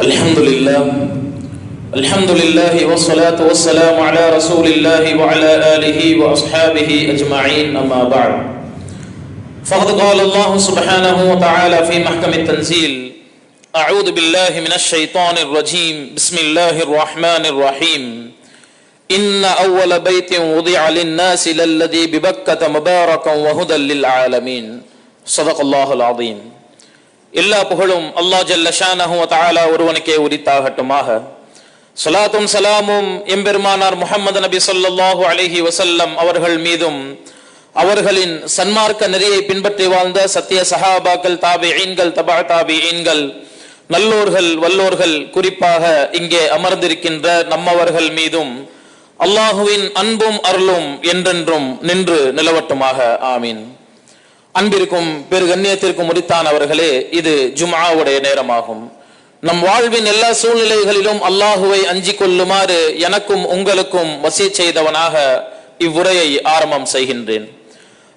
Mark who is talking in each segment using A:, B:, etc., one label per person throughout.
A: الحمد لله الحمد لله والصلاة والسلام على رسول الله وعلى آله وأصحابه أجمعين أما بعد. فقد قال الله سبحانه وتعالى في محكم التنزيل أعوذ بالله من الشيطان الرجيم بسم الله الرحمن الرحيم. إن أول بيت وضع للناس للذي ببكة مباركا وهدى للعالمين. صدق الله العظيم. எல்லா புகழும் அல்லாஹ் ஜல்ல ஷானஹு தாலா ஒருவனுக்கே உரித்தாகட்டுமாக. சலாத்தும் சலாமும் எம்பெருமானார் முகமது நபி சொல்லாஹு அலஹி வசல்லம் அவர்கள் மீதும் அவர்களின் சன்மார்க்க நெறியை பின்பற்றி வாழ்ந்த சத்திய சஹாபாக்கள் தாபிஈன்கள் தபா தாபிஈன்கள் நல்லோர்கள் வல்லோர்கள் குறிப்பாக இங்கே அமர்ந்திருக்கின்ற நம்மவர்கள் மீதும் அல்லாஹுவின் அன்பும் அருளும் என்றென்றும் நின்று நிலவட்டுமாக. ஆமீன். அன்பிற்கும் பெரு கண்ணியத்திற்கும் உரித்தான் அவர்களே இது ஜுமாவுடைய நேரமாகும். நம் வாழ்வின் எல்லா சூழ்நிலைகளிலும் அல்லாஹுவை அஞ்சி கொள்ளுமாறு எனக்கும் உங்களுக்கும் வசி செய்தவனாக இவ்வுரையை ஆரம்பம் செய்கின்றேன்.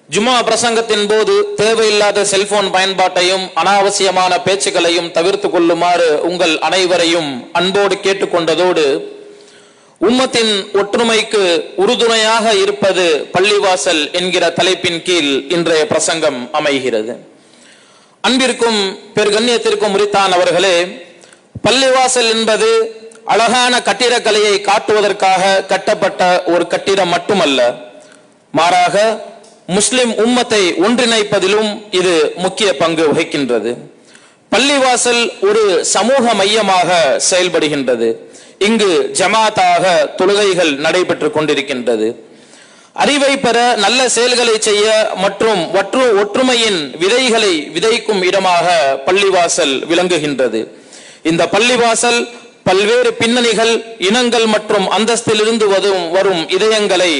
A: ஜுமா பிரசங்கத்தின் போது தேவையில்லாத செல்போன் பயன்பாட்டையும் அனாவசியமான பேச்சுக்களையும் தவிர்த்து கொள்ளுமாறு உங்கள் அனைவரையும் அன்போடு கேட்டுக்கொண்டதோடு உம்மத்தின் ஒற்றுமைக்கு உறுதுணையாக இருப்பது பள்ளிவாசல் என்கிற தலைப்பின் கீழ் இன்றைய பிரசங்கம் அமைகிறது. அன்பிற்கும் பெருகண்ணியத்திற்கும் உரித்தான் அவர்களே பள்ளிவாசல் என்பது அழகான கட்டிடக்கலையை காட்டுவதற்காக கட்டப்பட்ட ஒரு கட்டிடம் மட்டுமல்ல மாறாக முஸ்லிம் உம்மத்தை ஒன்றிணைப்பதிலும் இது முக்கிய பங்கு வகிக்கின்றது. பள்ளிவாசல் ஒரு சமூக மையமாக செயல்படுகின்றது. இங்கு ஜமாத்தாக தொழுகைகள் நடைபெற்று கொண்டிருக்கின்றது. அறிவை பெற நல்ல செயல்களை செய்ய மற்றும் ஒற்று ஒற்றுமையின் விதைகளை விதைக்கும் இடமாக பள்ளிவாசல் விளங்குகின்றது. இந்த பள்ளிவாசல் பல்வேறு பின்னணிகள் இனங்கள் மற்றும் அந்தஸ்திலிருந்து வரும் வரும் இதயங்களை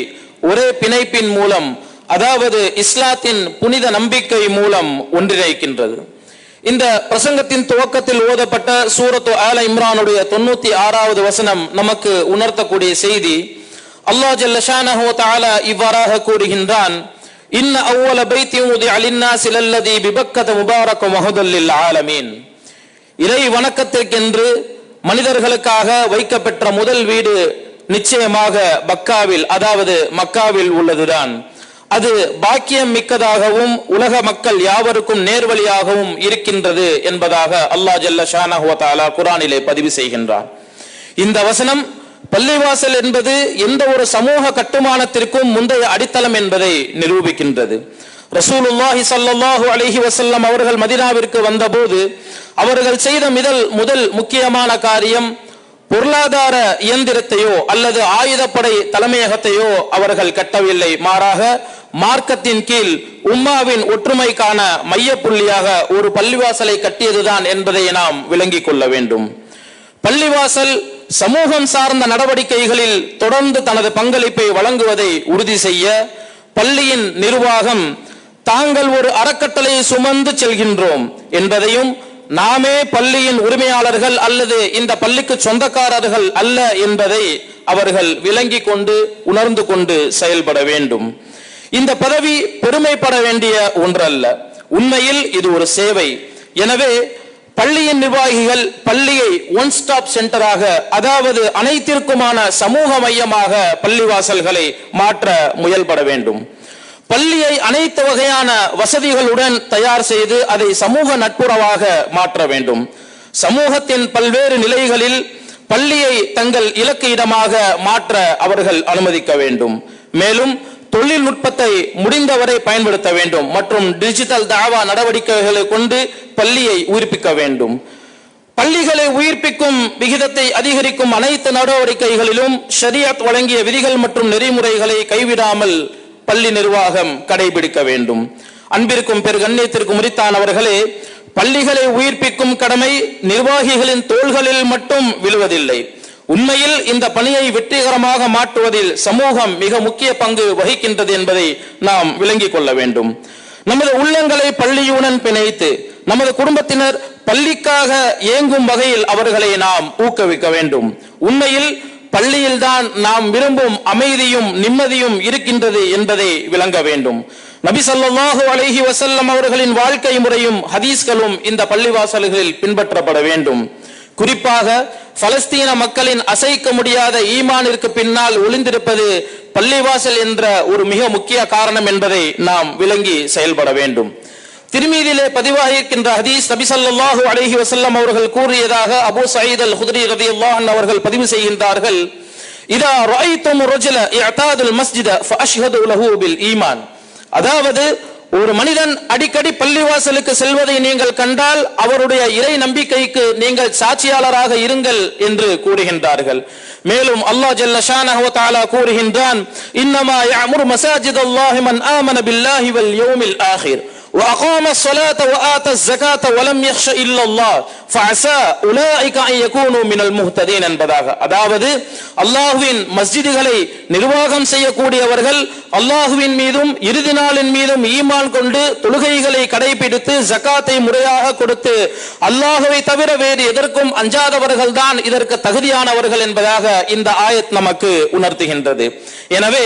A: ஒரே பிணைப்பின் மூலம் அதாவது இஸ்லாத்தின் புனித நம்பிக்கை மூலம் ஒன்றிணைக்கின்றது. இந்த பிரசங்கத்தின் துவக்கத்தில் ஓதப்பட்ட சூரத்து ஆல இம்ரானுடைய தொண்ணூத்தி ஆறாவது வசனம் நமக்கு உணர்த்தக்கூடிய செய்தி. அல்லாஹ் ஜல்லஷானஹு தஆலா இவ்வாறாக கூறுகின்றான் இன்ன அவ்வல பைத்தியம் உதி அலின்னா சிலல்லதி பிபக்கத முபாரக மஹதல்லில் ஆலமீன். இறை வணக்கத்திற்கென்று மனிதர்களுக்காக வைக்கப்பெற்ற முதல் வீடு நிச்சயமாக பக்காவில் அதாவது மக்காவில் உள்ளதுதான். அது பாக்கியம் மிக்கதாகவும் உலக மக்கள் யாவருக்கும் நேர்வழியாகவும் இருக்கின்றது என்பதாக அல்லாஹ் ஜல்ல ஷானஹுவத்தாலா குரானிலே பதிவு செய்கின்றார் இந்த வசனம் பள்ளிவாசல் என்பது எந்த ஒரு சமூக கட்டுமானத்திற்கும் முந்தைய அடித்தளம் என்பதை நிரூபிக்கின்றது. ரசூலுல்லாஹி சல்லாஹூ அலஹி வசல்லம் அவர்கள் மதினாவிற்கு வந்தபோது அவர்கள் செய்த முதல் முதல் முக்கியமான காரியம் பொருளாதார இயந்திரத்தையோ அல்லது ஆயுதப்படை தலைமையகத்தையோ அவர்கள் கட்டவில்லை. மாறாக மார்க்கத்தின் கீழ் உம்மாவின் ஒற்றுமைக்கான மைய புள்ளியாக ஒரு பள்ளிவாசலை கட்டியதுதான் என்பதை நாம் விளங்கிக் கொள்ள வேண்டும். பள்ளிவாசல் சமூகம் சார்ந்த நடவடிக்கைகளில் தொடர்ந்து தனது பங்களிப்பை வழங்குவதை உறுதி செய்ய பள்ளியின் நிர்வாகம் தாங்கள் ஒரு அறக்கட்டளையை சுமந்து செல்கின்றோம் என்பதையும் நாமே பள்ளியின் உரிமையாளர்கள் அல்லது இந்த பள்ளிக்கு சொந்தக்காரர்கள் அல்ல என்பதை அவர்கள் விளங்கி கொண்டு உணர்ந்து கொண்டு செயல்பட வேண்டும். இந்த பதவி பெருமைப்பட வேண்டிய ஒன்றல்ல. உண்மையில் இது ஒரு சேவை. எனவே பள்ளியின் நிர்வாகிகள் பள்ளியை ஒன் ஸ்டாப் சென்டராக அதாவது அனைத்திற்குமான சமூக மையமாக பள்ளிவாசல்களை மாற்ற முயல்பட வேண்டும். பள்ளியை அனைத்து வகையான வசதிகளுடன் தயார் செய்து அதை சமூக நட்புறவாக மாற்ற வேண்டும். சமூகத்தின் பல்வேறு நிலைகளில் பள்ளியை தங்கள் இலக்கு இடமாக மாற்ற அவர்கள் அனுமதிக்க வேண்டும். மேலும் தொழில்நுட்பத்தை முடிந்தவரை பயன்படுத்த வேண்டும் மற்றும் டிஜிட்டல் தாவா நடவடிக்கைகளை கொண்டு பள்ளியை உயிர்ப்பிக்க வேண்டும். பள்ளிகளை உயிர்ப்பிக்கும் விகிதத்தை அதிகரிக்கும் அனைத்து நடவடிக்கைகளிலும் ஷரியாத் வழங்கிய விதிகள் மற்றும் நெறிமுறைகளை கைவிடாமல் பள்ளி நிர்வாகம் கடைபிடிக்க வேண்டும். அன்பிற்கும் பெரு கண்ணியத்திற்கும் உரித்தானவர்களே பள்ளிகளை உயிர்ப்பிக்கும் கடமை நிர்வாகிகளின் தோள்களில் மட்டும் விழுவதில்லை. உண்மையில் இந்த பணியை வெற்றிகரமாக மாற்றுவதில் சமூகம் மிக முக்கிய பங்கு வகிக்கின்றது என்பதை நாம் விளங்கிக் கொள்ள வேண்டும். நமது உள்ளங்களை பள்ளியுடன் பிணைத்து நமது குடும்பத்தினர் பள்ளிக்காக இயங்கும் வகையில் அவர்களை நாம் ஊக்குவிக்க வேண்டும். உண்மையில் பள்ளியில்தான் நாம் விரும்பும் அமைதியும் நிம்மதியும் இருக்கின்றது என்பதை விளங்க வேண்டும். நபி ஸல்லல்லாஹு அலஹி வசல்லம் அவர்களின் வாழ்க்கை முறையும் ஹதீஸ்களும் இந்த பள்ளிவாசல்களில் பின்பற்றப்பட வேண்டும்.
B: குறிப்பாக பலஸ்தீன மக்களின் அசைக்க முடியாத ஈமானிற்கு பின்னால் ஒளிந்திருப்பது பள்ளிவாசல் என்ற ஒரு மிக முக்கிய காரணம் என்பதை நாம் விளங்கி செயல்பட வேண்டும். திருமீதியிலே பதிவாகியிருக்கின்ற ஹதீஸ் நபிசல்லாஹு அலஹி வசல்லம் அவர்கள் கூறியதாக அபு சயீத் அல் ஹுதரி ரதி அவர்கள் பதிவு செய்கின்றார்கள். இதா ரஅய்தும் ரஜுல இஅதாதுல் மஸ்ஜித ஃபஅஷ்ஹது லஹு பில் ஈமான். அதாவது ஒரு மனிதன் அடிக்கடி பள்ளிவாசலுக்கு செல்வதை நீங்கள் கண்டால் அவருடைய இறை நம்பிக்கைக்கு நீங்கள் சாட்சியாளராக இருங்கள் என்று கூறுகின்றார்கள். மேலும் அல்லாஹ் ஜல்ல ஷானஹு தஆலா கூறுகின்றான் இன்னமா யஅமுரு மசாஜித் அல்லாஹி மன் ஆமன பில்லாஹி வல் யௌமில் ஆகிர் وأقام الصلاة وآتى الزكاة ولم يخش إلا الله فعسى أولئك أن يكونوا من المهتدين என்பதாக அதாவது அல்லாஹ்வின் மஸ்ஜிதுகளை நிர்வாகம் செய்யக்கூடியவர்கள் அல்லாஹ்வின் மீதும் இறுதி நாளின் மீதும் ஈமான் கொண்டு தொழுகைகளை கடைபிடித்து ஜகாத்தை முறையாக கொடுத்து அல்லாஹ்வை தவிர வேறு எதற்கும் அஞ்சாதவர்கள் தான் இதற்கு தகுதியானவர்கள் என்பதாக இந்த ஆயத் நமக்கு உணர்த்துகின்றது எனவே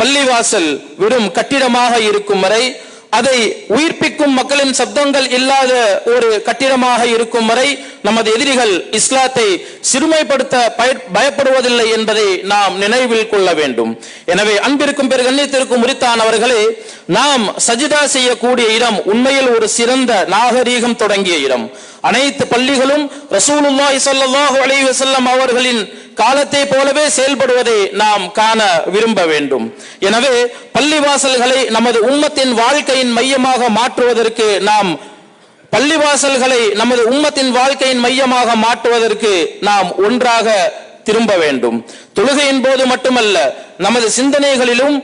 B: பள்ளிவாசல் வெறும் கட்டிடமாக இருக்கும் வரை அதை உயிர்ப்பிக்கும் மக்களின் சப்தங்கள் இல்லாத ஒரு கட்டிடமாக இருக்கும் வரை நமது எதிரிகள் இஸ்லாத்தை சிறுமைப்படுத்த பய- பயப்படுவதில்லை என்பதை நாம் நினைவில் கொள்ள வேண்டும். எனவே அன்பிற்கும் பெரு கண்ணியத்திற்கும் உரித்தானவர்களே நாம் சஜிதா செய்யக்கூடிய இடம் உண்மையில் ஒரு சிறந்த நாகரீகம் தொடங்கிய இடம். அனைத்து பள்ளிகளும் ரசூலுல்லாஹி ஸல்லல்லாஹு அலைஹி வஸல்லம் அவர்களின் காலத்தை போலவே செயல்படுவதை நாம் காண விரும்ப வேண்டும். எனவே பள்ளிவாசல்களை நமது உம்மத்தின் வாழ்க்கையின் மையமாக மாற்றுவதற்கு நாம் பள்ளிவாசல்களை நமது உம்மத்தின் வாழ்க்கையின் மையமாக மாற்றுவதற்கு நாம் ஒன்றாக திரும்ப வேண்டும். தொழுகையின் போது மட்டுமல்ல நமது சிந்தனைகளிலும்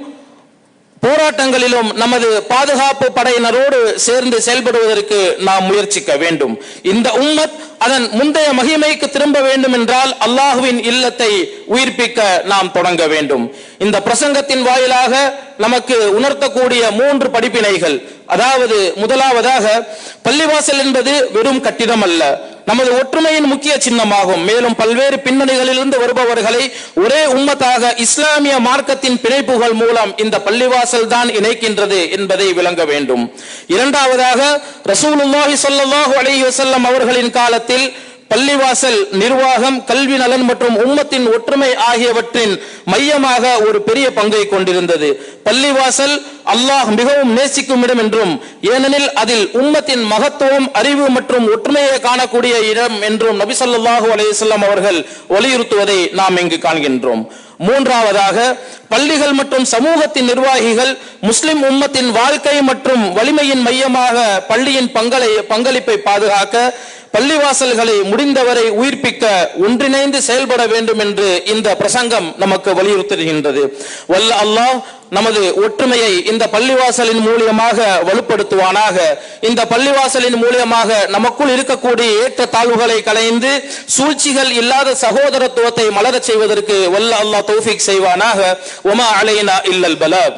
B: போராட்டங்களிலும் நமது பாதுகாப்பு படையினரோடு சேர்ந்து செயல்படுவதற்கு நாம் முயற்சிக்க வேண்டும். இந்த உம்மத் அதன் முந்தைய மகிமைக்கு திரும்ப வேண்டும் என்றால் அல்லாஹுவின் இல்லத்தை உயிர்ப்பிக்க நாம் தொடங்க வேண்டும். இந்த பிரசங்கத்தின் வாயிலாக நமக்கு உணர்த்தக்கூடிய மூன்று படிப்பினைகள். அதாவது முதலாவதாக பள்ளிவாசல் என்பது வெறும் கட்டிடம் அல்ல. நமது ஒற்றுமையின் முக்கிய சின்னமாகும். மேலும் பல்வேறு பின்னணிகளிலிருந்து வருபவர்களை ஒரே உம்மத்தாக இஸ்லாமிய மார்க்கத்தின் பிணைப்புகள் மூலம் இந்த பள்ளிவாசல் தான் இணைக்கின்றது என்பதை விளங்க வேண்டும். இரண்டாவதாக ரசூலுல்லாஹி ஸல்லல்லாஹு அலைஹி வஸல்லம் அவர்களின் காலத்தில் பள்ளிவாசல் நிர்வாகம் கல்வி நலன் மற்றும் உம்மத்தின் ஒற்றுமை ஆகியவற்றின் மையமாக ஒரு பெரிய பங்கை கொண்டிருந்தது. பள்ளிவாசல் அல்லாஹ் மிகவும் நேசிக்கும் இடம் என்றும் ஏனெனில் அதில் உம்மத்தின் மகத்துவம் அறிவு மற்றும் ஒற்றுமையை காணக்கூடிய இடம் என்றும் நபி அலையம் அவர்கள் வலியுறுத்துவதை நாம் இங்கு காண்கின்றோம். மூன்றாவதாக பள்ளிகள் மற்றும் சமூகத்தின் நிர்வாகிகள் முஸ்லிம் உம்மத்தின் வாழ்க்கை மற்றும் வலிமையின் மையமாக பள்ளியின் பங்களை பங்களிப்பை பாதுகாக்க பள்ளிவாசல்களை முடிந்தவரை உயிர்ப்பிக்க ஒன்றிணைந்து செயல்பட வேண்டும் என்று இந்த பிரசங்கம் நமக்கு வலியுறுத்துகின்றது. வல்ல அல்லாஹ் நமது ஒற்றுமையை இந்த பள்ளிவாசலின் மூலியமாக வலுப்படுத்துவானாக. இந்த பள்ளிவாசலின் மூலியமாக நமக்குள் இருக்கக்கூடிய ஏற்ற தாழ்வுகளை களைந்து சூழ்ச்சிகள் இல்லாத சகோதரத்துவத்தை மலரச் செய்வதற்கு வல்ல அல்லாஹ் தௌஃபிக் செய்வானாக. ஒமா அலைனா இல்லல் பல.